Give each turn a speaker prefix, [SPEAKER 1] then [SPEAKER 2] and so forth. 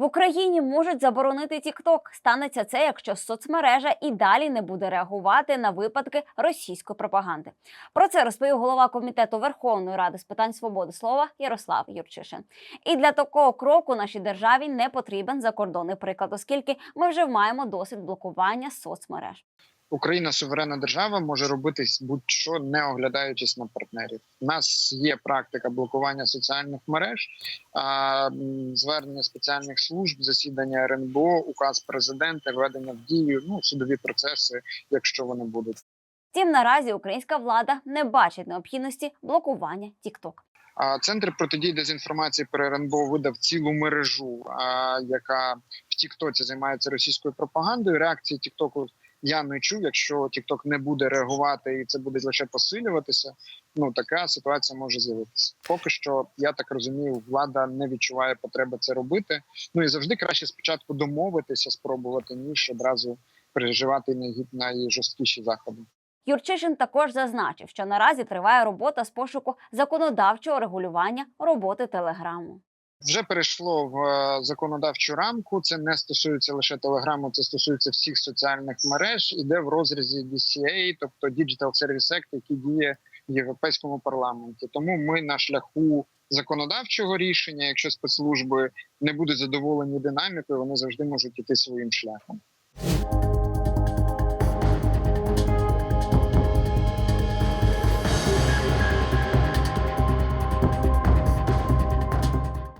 [SPEAKER 1] В Україні можуть заборонити TikTok. Станеться це, якщо соцмережа і далі не буде реагувати на випадки російської пропаганди. Про це розповів голова комітету Верховної Ради з питань свободи слова Ярослав Юрчишин. І для такого кроку нашій державі не потрібен закордонний приклад, оскільки ми вже маємо досвід блокування соцмереж.
[SPEAKER 2] Україна суверенна держава може робити будь-що не оглядаючись на партнерів. У нас є практика блокування соціальних мереж, звернення спеціальних служб, засідання РНБО, указ президента, введення в дію, ну судові процеси, якщо вони будуть.
[SPEAKER 1] Втім, наразі українська влада не бачить необхідності блокування TikTok.
[SPEAKER 2] Центр протидії дезінформації при РНБО видав цілу мережу, яка в Тіктоці займається російською пропагандою. Реакції Тіктоку я не чув. Якщо Тікток не буде реагувати і це буде лише посилюватися, ну така ситуація може з'явитися. Поки що, я так розумію, влада не відчуває потреби це робити. Ну і завжди краще спочатку домовитися, спробувати ніж одразу переживати найжорсткіші заходи.
[SPEAKER 1] Юрчишин також зазначив, що наразі триває робота з пошуку законодавчого регулювання роботи телеграму.
[SPEAKER 2] Вже перейшло в е, законодавчу рамку. Це не стосується лише телеграму, це стосується всіх соціальних мереж. Іде в розрізі DCA, тобто Digital Service Act, який діє в європейському парламенті. Тому ми на шляху законодавчого рішення, якщо спецслужби не будуть задоволені динамікою, вони завжди можуть іти своїм шляхом.